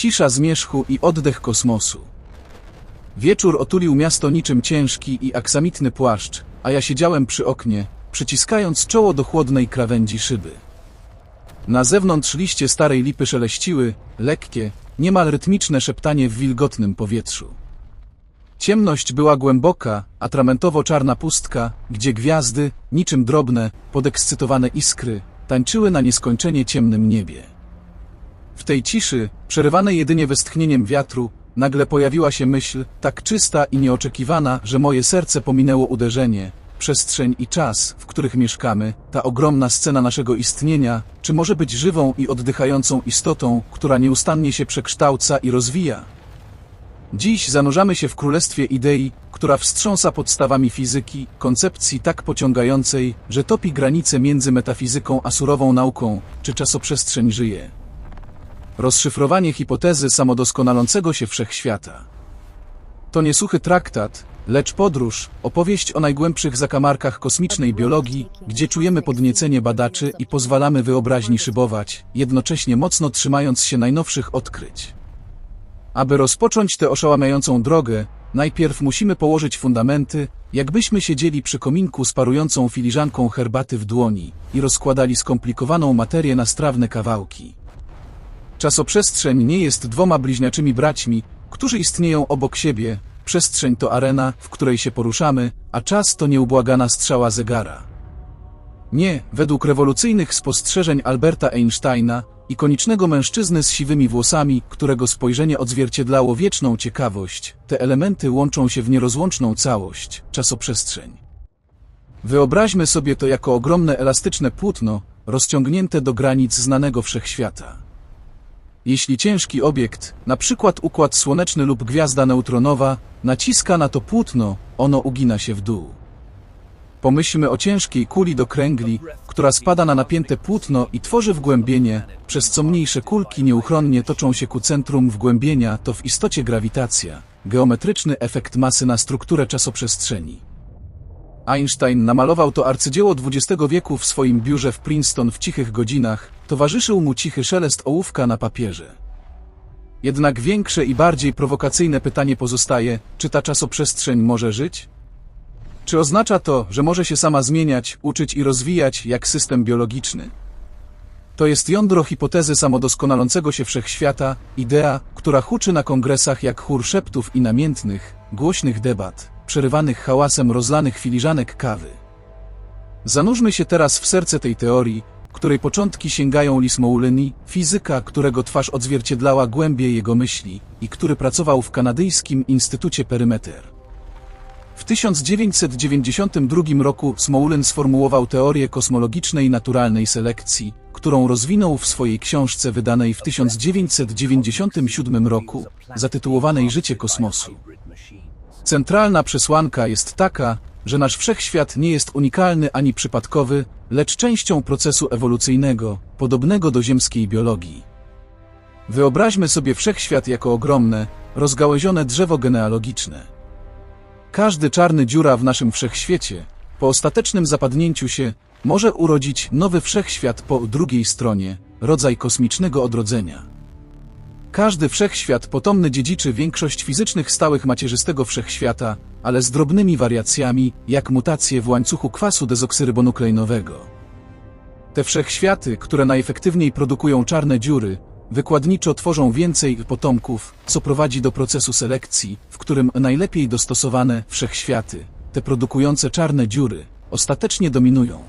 Cisza zmierzchu i oddech kosmosu. Wieczór otulił miasto niczym ciężki i aksamitny płaszcz, a ja siedziałem przy oknie, przyciskając czoło do chłodnej krawędzi szyby. Na zewnątrz liście starej lipy szeleściły, lekkie, niemal rytmiczne szeptanie w wilgotnym powietrzu. Ciemność była głęboka, atramentowo-czarna pustka, gdzie gwiazdy, niczym drobne, podekscytowane iskry, tańczyły na nieskończenie ciemnym niebie. W tej ciszy, przerywanej jedynie westchnieniem wiatru, nagle pojawiła się myśl, tak czysta i nieoczekiwana, że moje serce pominęło uderzenie, przestrzeń i czas, w których mieszkamy, ta ogromna scena naszego istnienia, czy może być żywą i oddychającą istotą, która nieustannie się przekształca i rozwija? Dziś zanurzamy się w królestwie idei, która wstrząsa podstawami fizyki, koncepcji tak pociągającej, że topi granice między metafizyką a surową nauką, czy czasoprzestrzeń żyje. Rozszyfrowanie hipotezy samodoskonalącego się wszechświata. To nie suchy traktat, lecz podróż, opowieść o najgłębszych zakamarkach kosmicznej biologii, gdzie czujemy podniecenie badaczy i pozwalamy wyobraźni szybować, jednocześnie mocno trzymając się najnowszych odkryć. Aby rozpocząć tę oszałamiającą drogę, najpierw musimy położyć fundamenty, jakbyśmy siedzieli przy kominku z parującą filiżanką herbaty w dłoni i rozkładali skomplikowaną materię na strawne kawałki. Czasoprzestrzeń nie jest dwoma bliźniaczymi braćmi, którzy istnieją obok siebie. Przestrzeń to arena, w której się poruszamy, a czas to nieubłagana strzała zegara. Nie, według rewolucyjnych spostrzeżeń Alberta Einsteina, ikonicznego mężczyzny z siwymi włosami, którego spojrzenie odzwierciedlało wieczną ciekawość, te elementy łączą się w nierozłączną całość, czasoprzestrzeń. Wyobraźmy sobie to jako ogromne elastyczne płótno, rozciągnięte do granic znanego wszechświata. Jeśli ciężki obiekt, przykład układ słoneczny lub gwiazda neutronowa, naciska na to płótno, ono ugina się w dół. Pomyślmy o ciężkiej kuli do kręgli, która spada na napięte płótno i tworzy wgłębienie, przez co mniejsze kulki nieuchronnie toczą się ku centrum wgłębienia, to w istocie grawitacja, geometryczny efekt masy na strukturę czasoprzestrzeni. Einstein namalował to arcydzieło XX wieku w swoim biurze w Princeton w cichych godzinach, towarzyszył mu cichy szelest ołówka na papierze. Jednak większe i bardziej prowokacyjne pytanie pozostaje, czy ta czasoprzestrzeń może żyć? Czy oznacza to, że może się sama zmieniać, uczyć i rozwijać jak system biologiczny? To jest jądro hipotezy samodoskonalącego się wszechświata, idea, która huczy na kongresach jak chór szeptów i namiętnych, głośnych debat, przerywanych hałasem rozlanych filiżanek kawy. Zanurzmy się teraz w serce tej teorii, której początki sięgają Lismoulyni, fizyka, którego twarz odzwierciedlała głębie jego myśli i który pracował w kanadyjskim Instytucie Perymeter. W 1992 roku Smolin sformułował teorię kosmologicznej naturalnej selekcji, którą rozwinął w swojej książce wydanej w 1997 roku, zatytułowanej Życie kosmosu. Centralna przesłanka jest taka, że nasz wszechświat nie jest unikalny ani przypadkowy, lecz częścią procesu ewolucyjnego, podobnego do ziemskiej biologii. Wyobraźmy sobie wszechświat jako ogromne, rozgałęzione drzewo genealogiczne. Każdy czarny dziura w naszym wszechświecie, po ostatecznym zapadnięciu się, może urodzić nowy wszechświat po drugiej stronie, rodzaj kosmicznego odrodzenia. Każdy wszechświat potomny dziedziczy większość fizycznych stałych macierzystego wszechświata, ale z drobnymi wariacjami, jak mutacje w łańcuchu kwasu dezoksyrybonukleinowego. Te wszechświaty, które najefektywniej produkują czarne dziury, wykładniczo tworzą więcej potomków, co prowadzi do procesu selekcji, w którym najlepiej dostosowane wszechświaty, te produkujące czarne dziury, ostatecznie dominują.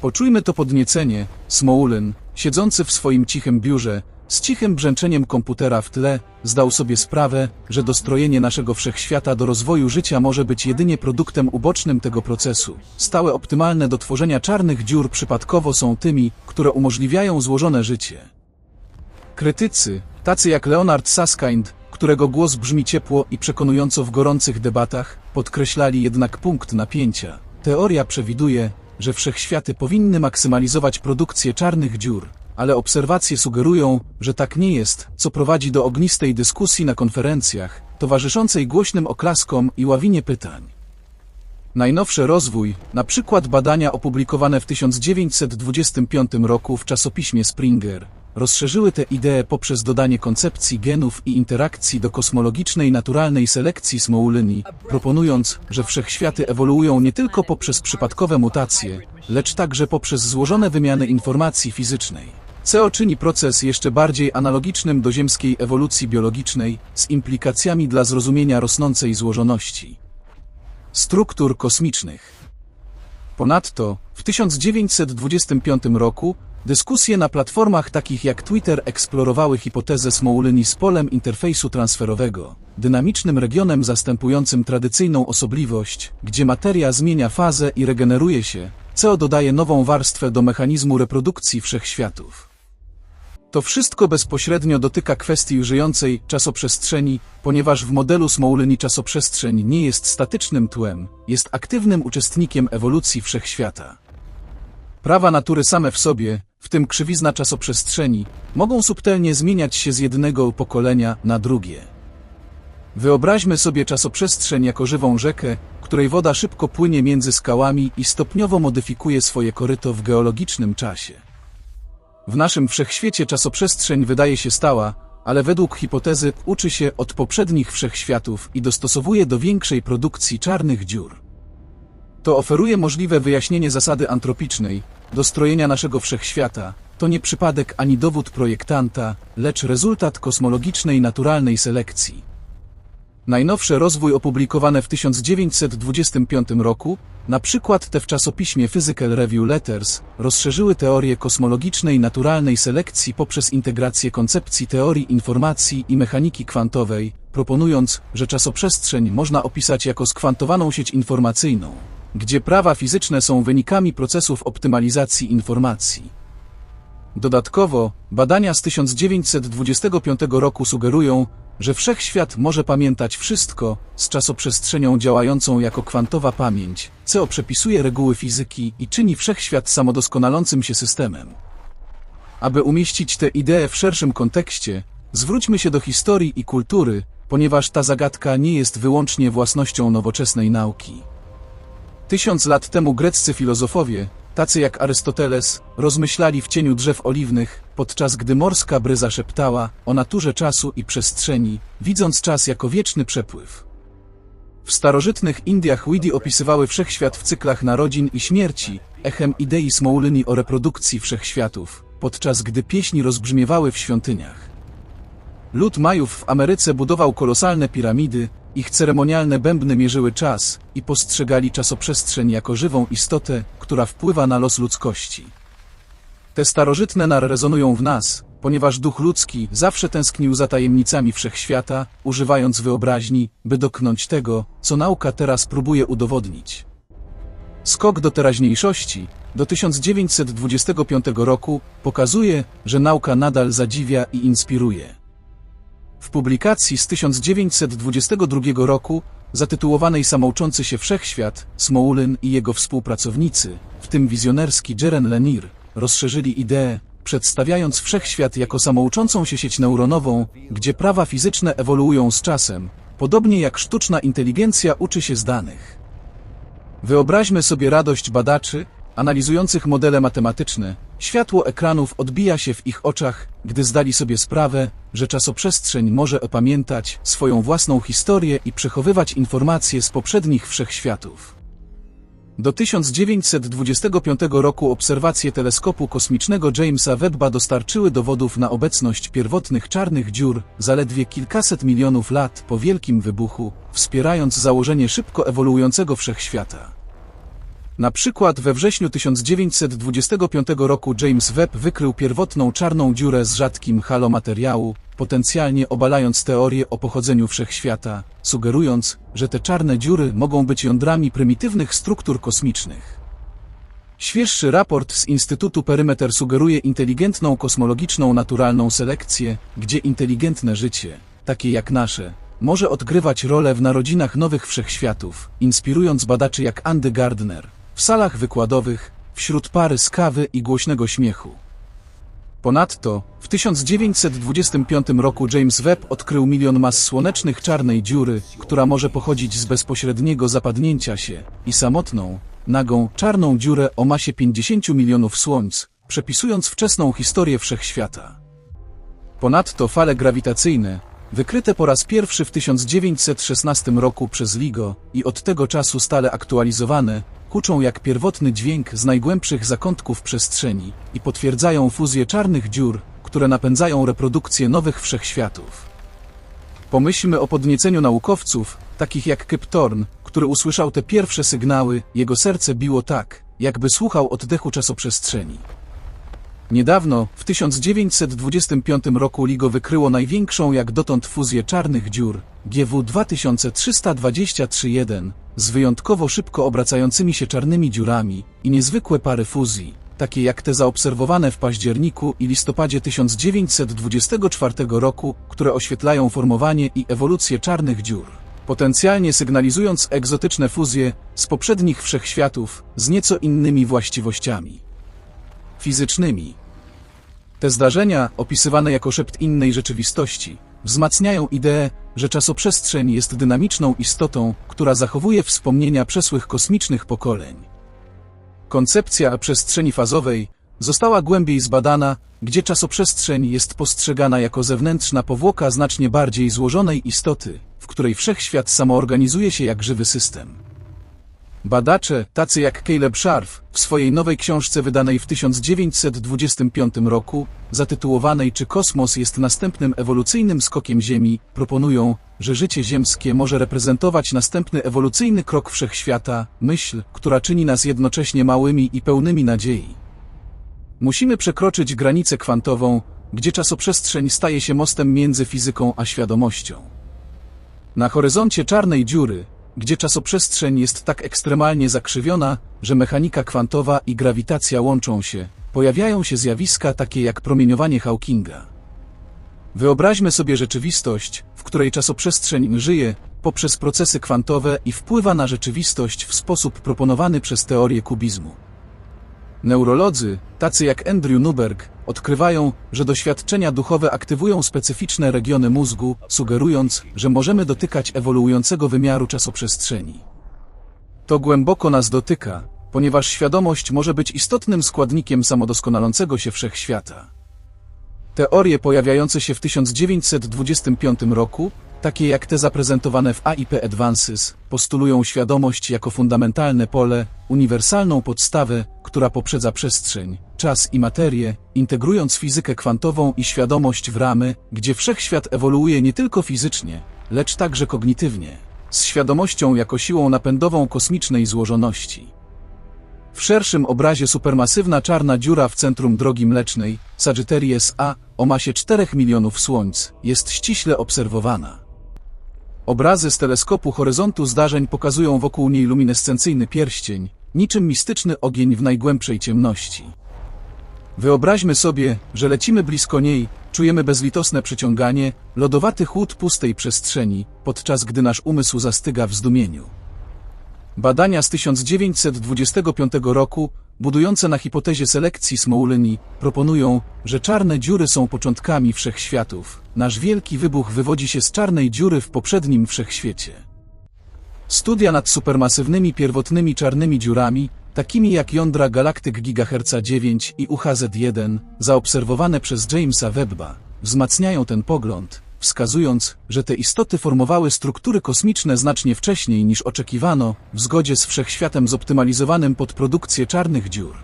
Poczujmy to podniecenie, Smoulin, siedzący w swoim cichym biurze, z cichym brzęczeniem komputera w tle, zdał sobie sprawę, że dostrojenie naszego wszechświata do rozwoju życia może być jedynie produktem ubocznym tego procesu. Stałe optymalne do tworzenia czarnych dziur przypadkowo są tymi, które umożliwiają złożone życie. Krytycy, tacy jak Leonard Susskind, którego głos brzmi ciepło i przekonująco w gorących debatach, podkreślali jednak punkt napięcia. Teoria przewiduje, że wszechświaty powinny maksymalizować produkcję czarnych dziur, ale obserwacje sugerują, że tak nie jest, co prowadzi do ognistej dyskusji na konferencjach, towarzyszącej głośnym oklaskom i ławinie pytań. Najnowszy rozwój, na przykład badania opublikowane w 1925 roku w czasopiśmie Springer, rozszerzyły tę ideę poprzez dodanie koncepcji genów i interakcji do kosmologicznej naturalnej selekcji Smoulyni, proponując, że wszechświaty ewoluują nie tylko poprzez przypadkowe mutacje, lecz także poprzez złożone wymiany informacji fizycznej. CO czyni proces jeszcze bardziej analogicznym do ziemskiej ewolucji biologicznej, z implikacjami dla zrozumienia rosnącej złożoności struktur kosmicznych. Ponadto, w 1925 roku, dyskusje na platformach takich jak Twitter eksplorowały hipotezę Smoulyni z polem interfejsu transferowego, dynamicznym regionem zastępującym tradycyjną osobliwość, gdzie materia zmienia fazę i regeneruje się, co dodaje nową warstwę do mechanizmu reprodukcji wszechświatów. To wszystko bezpośrednio dotyka kwestii żyjącej czasoprzestrzeni, ponieważ w modelu Smoulyni czasoprzestrzeń nie jest statycznym tłem, jest aktywnym uczestnikiem ewolucji wszechświata. Prawa natury same w sobie, w tym krzywizna czasoprzestrzeni, mogą subtelnie zmieniać się z jednego pokolenia na drugie. Wyobraźmy sobie czasoprzestrzeń jako żywą rzekę, której woda szybko płynie między skałami i stopniowo modyfikuje swoje koryto w geologicznym czasie. W naszym wszechświecie czasoprzestrzeń wydaje się stała, ale według hipotezy uczy się od poprzednich wszechświatów i dostosowuje do większej produkcji czarnych dziur. To oferuje możliwe wyjaśnienie zasady antropicznej, dostrojenia naszego wszechświata. To nie przypadek ani dowód projektanta, lecz rezultat kosmologicznej naturalnej selekcji. Najnowsze rozwój opublikowane w 1925 roku, na przykład te w czasopiśmie Physical Review Letters, rozszerzyły teorię kosmologicznej naturalnej selekcji poprzez integrację koncepcji teorii informacji i mechaniki kwantowej, proponując, że czasoprzestrzeń można opisać jako skwantowaną sieć informacyjną, gdzie prawa fizyczne są wynikami procesów optymalizacji informacji. Dodatkowo, badania z 1925 roku sugerują, że wszechświat może pamiętać wszystko z czasoprzestrzenią działającą jako kwantowa pamięć, co przepisuje reguły fizyki i czyni wszechświat samodoskonalącym się systemem. Aby umieścić tę ideę w szerszym kontekście, zwróćmy się do historii i kultury, ponieważ ta zagadka nie jest wyłącznie własnością nowoczesnej nauki. Tysiąc lat temu greccy filozofowie, tacy jak Arystoteles, rozmyślali w cieniu drzew oliwnych, podczas gdy morska bryza szeptała o naturze czasu i przestrzeni, widząc czas jako wieczny przepływ. W starożytnych Indiach Widi opisywały wszechświat w cyklach narodzin i śmierci, echem idei Smoulyni o reprodukcji wszechświatów, podczas gdy pieśni rozbrzmiewały w świątyniach. Lud Majów w Ameryce budował kolosalne piramidy, ich ceremonialne bębny mierzyły czas i postrzegali czasoprzestrzeń jako żywą istotę, która wpływa na los ludzkości. Te starożytne nar rezonują w nas, ponieważ duch ludzki zawsze tęsknił za tajemnicami wszechświata, używając wyobraźni, by doknąć tego, co nauka teraz próbuje udowodnić. Skok do teraźniejszości, do 1925 roku, pokazuje, że nauka nadal zadziwia i inspiruje. W publikacji z 1922 roku, zatytułowanej Samouczący się Wszechświat, Smoulen i jego współpracownicy, w tym wizjonerski Jeren Lanier, rozszerzyli ideę, przedstawiając wszechświat jako samouczącą się sieć neuronową, gdzie prawa fizyczne ewoluują z czasem, podobnie jak sztuczna inteligencja uczy się z danych. Wyobraźmy sobie radość badaczy, analizujących modele matematyczne, światło ekranów odbija się w ich oczach, gdy zdali sobie sprawę, że czasoprzestrzeń może opamiętać swoją własną historię i przechowywać informacje z poprzednich wszechświatów. Do 1925 roku obserwacje teleskopu kosmicznego Jamesa Webba dostarczyły dowodów na obecność pierwotnych czarnych dziur zaledwie kilkaset milionów lat po wielkim wybuchu, wspierając założenie szybko ewoluującego wszechświata. Na przykład we wrześniu 1925 roku James Webb wykrył pierwotną czarną dziurę z rzadkim halo materiału, potencjalnie obalając teorię o pochodzeniu wszechświata, sugerując, że te czarne dziury mogą być jądrami prymitywnych struktur kosmicznych. Świeższy raport z Instytutu Perymeter sugeruje inteligentną kosmologiczną naturalną selekcję, gdzie inteligentne życie, takie jak nasze, może odgrywać rolę w narodzinach nowych wszechświatów, inspirując badaczy jak Andy Gardner w salach wykładowych, wśród pary z kawy i głośnego śmiechu. Ponadto, w 1925 roku James Webb odkrył milion mas słonecznych czarnej dziury, która może pochodzić z bezpośredniego zapadnięcia się, i samotną, nagą, czarną dziurę o masie 50 milionów słońc, przepisując wczesną historię wszechświata. Ponadto fale grawitacyjne, wykryte po raz pierwszy w 1916 roku przez LIGO i od tego czasu stale aktualizowane, huczą jak pierwotny dźwięk z najgłębszych zakątków przestrzeni i potwierdzają fuzję czarnych dziur, które napędzają reprodukcję nowych wszechświatów. Pomyślmy o podnieceniu naukowców, takich jak Kip Thorne, który usłyszał te pierwsze sygnały, jego serce biło tak, jakby słuchał oddechu czasoprzestrzeni. Niedawno, w 1925 roku LIGO wykryło największą jak dotąd fuzję czarnych dziur, GW 2323-1, z wyjątkowo szybko obracającymi się czarnymi dziurami i niezwykłe pary fuzji, takie jak te zaobserwowane w październiku i listopadzie 1924 roku, które oświetlają formowanie i ewolucję czarnych dziur, potencjalnie sygnalizując egzotyczne fuzje z poprzednich wszechświatów z nieco innymi właściwościami fizycznymi. Te zdarzenia, opisywane jako szept innej rzeczywistości, wzmacniają ideę, że czasoprzestrzeń jest dynamiczną istotą, która zachowuje wspomnienia przeszłych kosmicznych pokoleń. Koncepcja przestrzeni fazowej została głębiej zbadana, gdzie czasoprzestrzeń jest postrzegana jako zewnętrzna powłoka znacznie bardziej złożonej istoty, w której wszechświat samoorganizuje się jak żywy system. Badacze, tacy jak Caleb Sharf, w swojej nowej książce wydanej w 1925 roku, zatytułowanej Czy kosmos jest następnym ewolucyjnym skokiem Ziemi, proponują, że życie ziemskie może reprezentować następny ewolucyjny krok wszechświata, myśl, która czyni nas jednocześnie małymi i pełnymi nadziei. Musimy przekroczyć granicę kwantową, gdzie czasoprzestrzeń staje się mostem między fizyką a świadomością. Na horyzoncie czarnej dziury, gdzie czasoprzestrzeń jest tak ekstremalnie zakrzywiona, że mechanika kwantowa i grawitacja łączą się, pojawiają się zjawiska takie jak promieniowanie Hawkinga. Wyobraźmy sobie rzeczywistość, w której czasoprzestrzeń żyje poprzez procesy kwantowe i wpływa na rzeczywistość w sposób proponowany przez teorię kubizmu. Neurolodzy, tacy jak Andrew Newberg, odkrywają, że doświadczenia duchowe aktywują specyficzne regiony mózgu, sugerując, że możemy dotykać ewoluującego wymiaru czasoprzestrzeni. To głęboko nas dotyka, ponieważ świadomość może być istotnym składnikiem samodoskonalącego się wszechświata. Teorie pojawiające się w 1925 roku, takie jak te zaprezentowane w AIP Advances, postulują świadomość jako fundamentalne pole, uniwersalną podstawę, która poprzedza przestrzeń, czas i materię, integrując fizykę kwantową i świadomość w ramy, gdzie wszechświat ewoluuje nie tylko fizycznie, lecz także kognitywnie, z świadomością jako siłą napędową kosmicznej złożoności. W szerszym obrazie supermasywna czarna dziura w centrum Drogi Mlecznej, Sagittarius A, o masie 4 milionów słońc, jest ściśle obserwowana. Obrazy z teleskopu horyzontu zdarzeń pokazują wokół niej luminescencyjny pierścień, niczym mistyczny ogień w najgłębszej ciemności. Wyobraźmy sobie, że lecimy blisko niej, czujemy bezlitosne przyciąganie, lodowaty chłód pustej przestrzeni, podczas gdy nasz umysł zastyga w zdumieniu. Badania z 1925 roku, budujące na hipotezie selekcji Smolini, proponują, że czarne dziury są początkami wszechświatów. Nasz wielki wybuch wywodzi się z czarnej dziury w poprzednim wszechświecie. Studia nad supermasywnymi pierwotnymi czarnymi dziurami, takimi jak jądra galaktyk GHz 9 i UHZ-1, zaobserwowane przez Jamesa Webba, wzmacniają ten pogląd, wskazując, że te istoty formowały struktury kosmiczne znacznie wcześniej niż oczekiwano, w zgodzie z wszechświatem zoptymalizowanym pod produkcję czarnych dziur.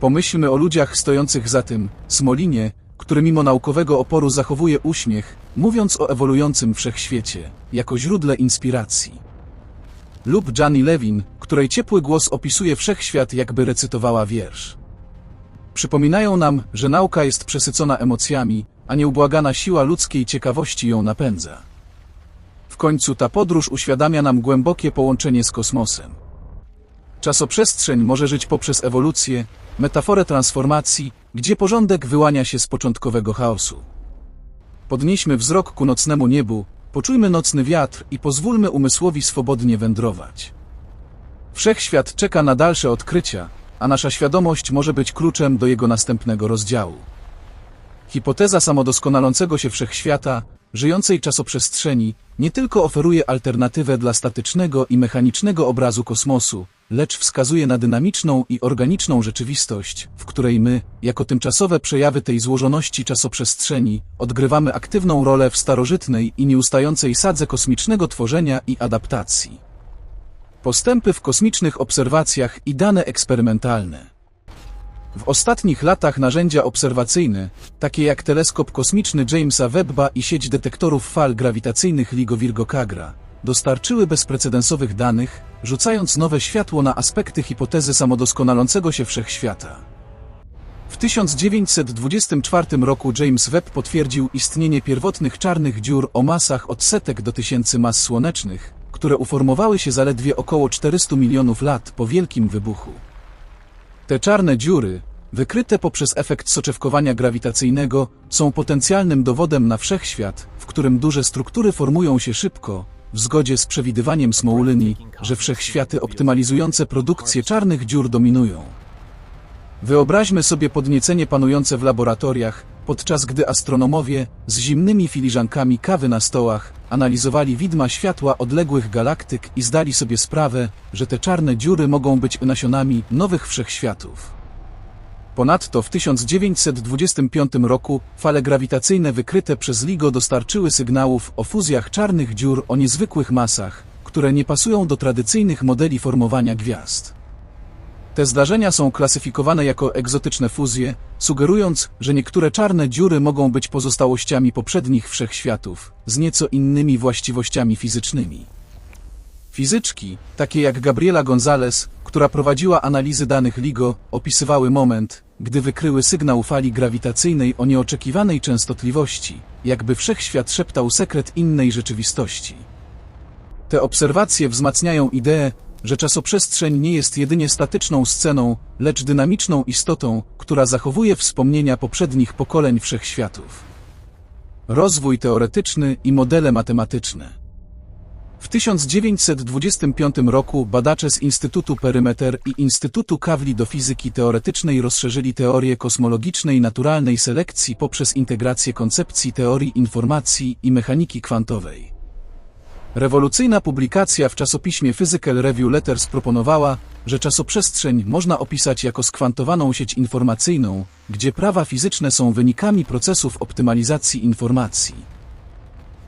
Pomyślmy o ludziach stojących za tym, Smolinie, który mimo naukowego oporu zachowuje uśmiech, mówiąc o ewoluującym wszechświecie, jako źródle inspiracji. Lub Janie Levin, której ciepły głos opisuje wszechświat jakby recytowała wiersz. Przypominają nam, że nauka jest przesycona emocjami, a nieubłagana siła ludzkiej ciekawości ją napędza. W końcu ta podróż uświadamia nam głębokie połączenie z kosmosem. Czasoprzestrzeń może żyć poprzez ewolucję, metaforę transformacji, gdzie porządek wyłania się z początkowego chaosu. Podnieśmy wzrok ku nocnemu niebu, poczujmy nocny wiatr i pozwólmy umysłowi swobodnie wędrować. Wszechświat czeka na dalsze odkrycia, a nasza świadomość może być kluczem do jego następnego rozdziału. Hipoteza samodoskonalącego się wszechświata, żyjącej czasoprzestrzeni, nie tylko oferuje alternatywę dla statycznego i mechanicznego obrazu kosmosu, lecz wskazuje na dynamiczną i organiczną rzeczywistość, w której my, jako tymczasowe przejawy tej złożoności czasoprzestrzeni, odgrywamy aktywną rolę w starożytnej i nieustającej sadze kosmicznego tworzenia i adaptacji. Postępy w kosmicznych obserwacjach i dane eksperymentalne. W ostatnich latach narzędzia obserwacyjne, takie jak teleskop kosmiczny Jamesa Webba i sieć detektorów fal grawitacyjnych LIGO Virgo Kagra, dostarczyły bezprecedensowych danych, rzucając nowe światło na aspekty hipotezy samodoskonalącego się wszechświata. W 1924 roku James Webb potwierdził istnienie pierwotnych czarnych dziur o masach od setek do tysięcy mas słonecznych, które uformowały się zaledwie około 400 milionów lat po wielkim wybuchu. Te czarne dziury, wykryte poprzez efekt soczewkowania grawitacyjnego, są potencjalnym dowodem na wszechświat, w którym duże struktury formują się szybko, w zgodzie z przewidywaniem Smoulyni, że wszechświaty optymalizujące produkcję czarnych dziur dominują. Wyobraźmy sobie podniecenie panujące w laboratoriach, podczas gdy astronomowie z zimnymi filiżankami kawy na stołach analizowali widma światła odległych galaktyk i zdali sobie sprawę, że te czarne dziury mogą być nasionami nowych wszechświatów. Ponadto w 1925 roku fale grawitacyjne wykryte przez LIGO dostarczyły sygnałów o fuzjach czarnych dziur o niezwykłych masach, które nie pasują do tradycyjnych modeli formowania gwiazd. Te zdarzenia są klasyfikowane jako egzotyczne fuzje, sugerując, że niektóre czarne dziury mogą być pozostałościami poprzednich wszechświatów, z nieco innymi właściwościami fizycznymi. Fizyczki, takie jak Gabriela Gonzalez, która prowadziła analizy danych LIGO, opisywały moment, gdy wykryły sygnał fali grawitacyjnej o nieoczekiwanej częstotliwości, jakby wszechświat szeptał sekret innej rzeczywistości. Te obserwacje wzmacniają ideę, że czasoprzestrzeń nie jest jedynie statyczną sceną, lecz dynamiczną istotą, która zachowuje wspomnienia poprzednich pokoleń wszechświatów. Rozwój teoretyczny i modele matematyczne. W 1925 roku badacze z Instytutu Perymeter i Instytutu Kawli do Fizyki Teoretycznej rozszerzyli teorię kosmologicznej naturalnej selekcji poprzez integrację koncepcji teorii informacji i mechaniki kwantowej. Rewolucyjna publikacja w czasopiśmie Physical Review Letters proponowała, że czasoprzestrzeń można opisać jako skwantowaną sieć informacyjną, gdzie prawa fizyczne są wynikami procesów optymalizacji informacji.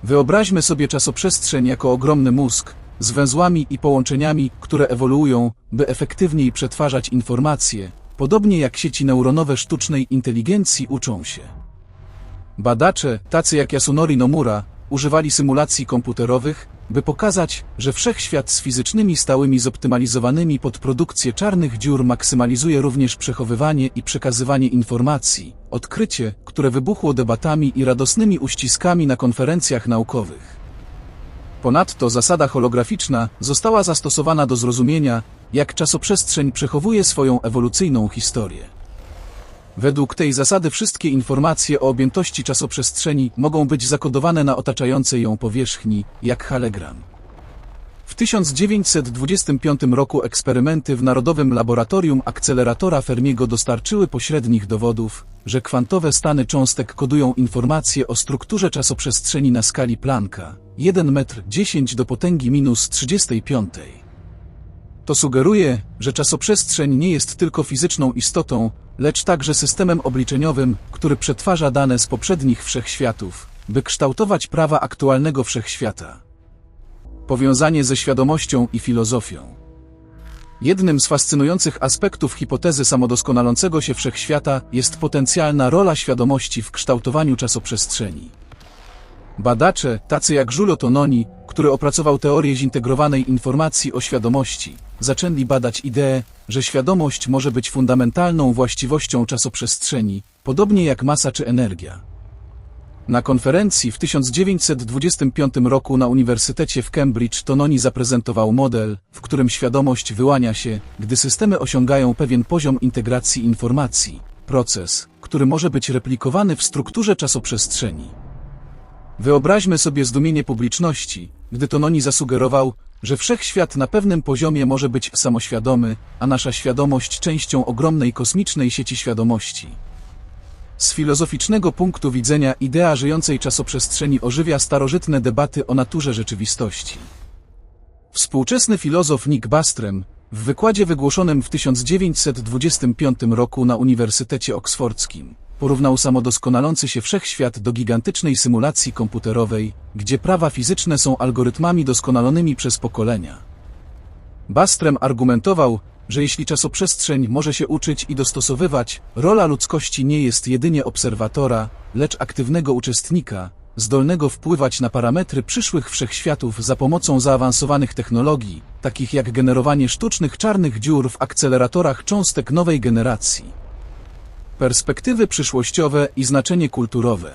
Wyobraźmy sobie czasoprzestrzeń jako ogromny mózg, z węzłami i połączeniami, które ewoluują, by efektywniej przetwarzać informacje, podobnie jak sieci neuronowe sztucznej inteligencji uczą się. Badacze, tacy jak Yasunori Nomura, używali symulacji komputerowych, by pokazać, że wszechświat z fizycznymi stałymi zoptymalizowanymi pod produkcję czarnych dziur maksymalizuje również przechowywanie i przekazywanie informacji, odkrycie, które wybuchło debatami i radosnymi uściskami na konferencjach naukowych. Ponadto zasada holograficzna została zastosowana do zrozumienia, jak czasoprzestrzeń przechowuje swoją ewolucyjną historię. Według tej zasady wszystkie informacje o objętości czasoprzestrzeni mogą być zakodowane na otaczającej ją powierzchni, jak halegram. W 1925 roku eksperymenty w Narodowym Laboratorium Akceleratora Fermiego dostarczyły pośrednich dowodów, że kwantowe stany cząstek kodują informacje o strukturze czasoprzestrzeni na skali Plancka 1 metr 10 do potęgi minus 35. To sugeruje, że czasoprzestrzeń nie jest tylko fizyczną istotą, lecz także systemem obliczeniowym, który przetwarza dane z poprzednich wszechświatów, by kształtować prawa aktualnego wszechświata. Powiązanie ze świadomością i filozofią. Jednym z fascynujących aspektów hipotezy samodoskonalącego się wszechświata jest potencjalna rola świadomości w kształtowaniu czasoprzestrzeni. Badacze, tacy jak Giulio Tononi, który opracował teorię zintegrowanej informacji o świadomości, zaczęli badać ideę, że świadomość może być fundamentalną właściwością czasoprzestrzeni, podobnie jak masa czy energia. Na konferencji w 1925 roku na Uniwersytecie w Cambridge Tononi zaprezentował model, w którym świadomość wyłania się, gdy systemy osiągają pewien poziom integracji informacji, proces, który może być replikowany w strukturze czasoprzestrzeni. Wyobraźmy sobie zdumienie publiczności, gdy Tononi zasugerował, że wszechświat na pewnym poziomie może być samoświadomy, a nasza świadomość częścią ogromnej kosmicznej sieci świadomości. Z filozoficznego punktu widzenia idea żyjącej czasoprzestrzeni ożywia starożytne debaty o naturze rzeczywistości. Współczesny filozof Nick Bastrem, W wykładzie wygłoszonym w 1925 roku na Uniwersytecie Oksfordzkim porównał samodoskonalący się wszechświat do gigantycznej symulacji komputerowej, gdzie prawa fizyczne są algorytmami doskonalonymi przez pokolenia. Bastrem argumentował, że jeśli czasoprzestrzeń może się uczyć i dostosowywać, rola ludzkości nie jest jedynie obserwatora, lecz aktywnego uczestnika, zdolnego wpływać na parametry przyszłych wszechświatów za pomocą zaawansowanych technologii, takich jak generowanie sztucznych czarnych dziur w akceleratorach cząstek nowej generacji. Perspektywy przyszłościowe i znaczenie kulturowe.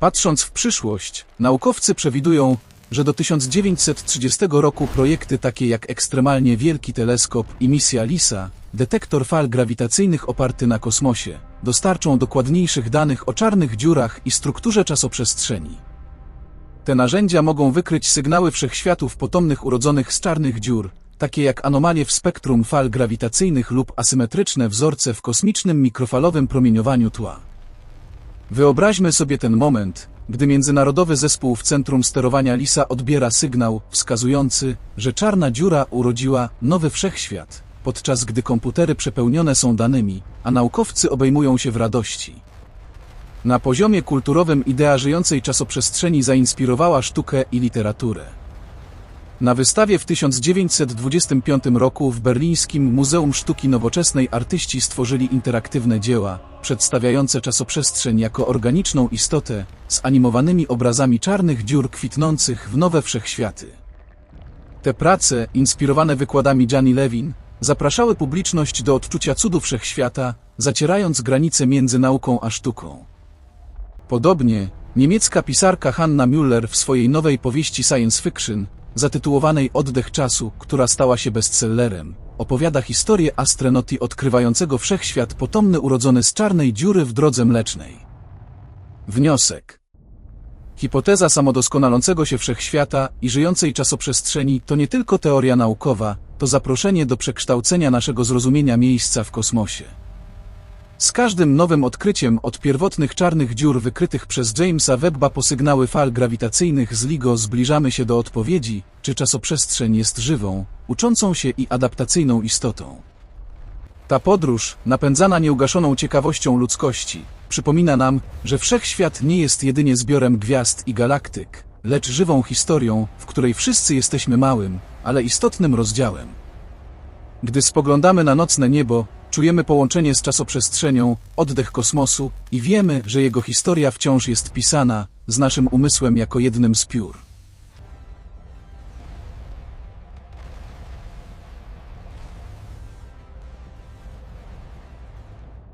Patrząc w przyszłość, naukowcy przewidują, że do 1930 roku projekty takie jak ekstremalnie wielki teleskop i misja LISA, detektor fal grawitacyjnych oparty na kosmosie, dostarczą dokładniejszych danych o czarnych dziurach i strukturze czasoprzestrzeni. Te narzędzia mogą wykryć sygnały wszechświatów potomnych urodzonych z czarnych dziur, takie jak anomalie w spektrum fal grawitacyjnych lub asymetryczne wzorce w kosmicznym mikrofalowym promieniowaniu tła. Wyobraźmy sobie ten moment, gdy międzynarodowy zespół w centrum sterowania LISA odbiera sygnał wskazujący, że czarna dziura urodziła nowy wszechświat, podczas gdy komputery przepełnione są danymi, a naukowcy obejmują się w radości. Na poziomie kulturowym idea żyjącej czasoprzestrzeni zainspirowała sztukę i literaturę. Na wystawie w 1925 roku w berlińskim Muzeum Sztuki Nowoczesnej artyści stworzyli interaktywne dzieła, przedstawiające czasoprzestrzeń jako organiczną istotę, z animowanymi obrazami czarnych dziur kwitnących w nowe wszechświaty. Te prace, inspirowane wykładami Gianni Levin, zapraszały publiczność do odczucia cudu wszechświata, zacierając granice między nauką a sztuką. Podobnie, niemiecka pisarka Hanna Müller w swojej nowej powieści science fiction, zatytułowanej Oddech czasu, która stała się bestsellerem, opowiada historię astronauty odkrywającego wszechświat potomny urodzony z czarnej dziury w drodze mlecznej. Wniosek Hipoteza samodoskonalącego się wszechświata i żyjącej czasoprzestrzeni to nie tylko teoria naukowa, to zaproszenie do przekształcenia naszego zrozumienia miejsca w kosmosie. Z każdym nowym odkryciem od pierwotnych czarnych dziur wykrytych przez Jamesa Webba po sygnały fal grawitacyjnych z LIGO zbliżamy się do odpowiedzi, czy czasoprzestrzeń jest żywą, uczącą się i adaptacyjną istotą. Ta podróż, napędzana nieugaszoną ciekawością ludzkości, przypomina nam, że wszechświat nie jest jedynie zbiorem gwiazd i galaktyk, lecz żywą historią, w której wszyscy jesteśmy małym, ale istotnym rozdziałem. Gdy spoglądamy na nocne niebo, czujemy połączenie z czasoprzestrzenią, oddech kosmosu i wiemy, że jego historia wciąż jest pisana, z naszym umysłem jako jednym z piór.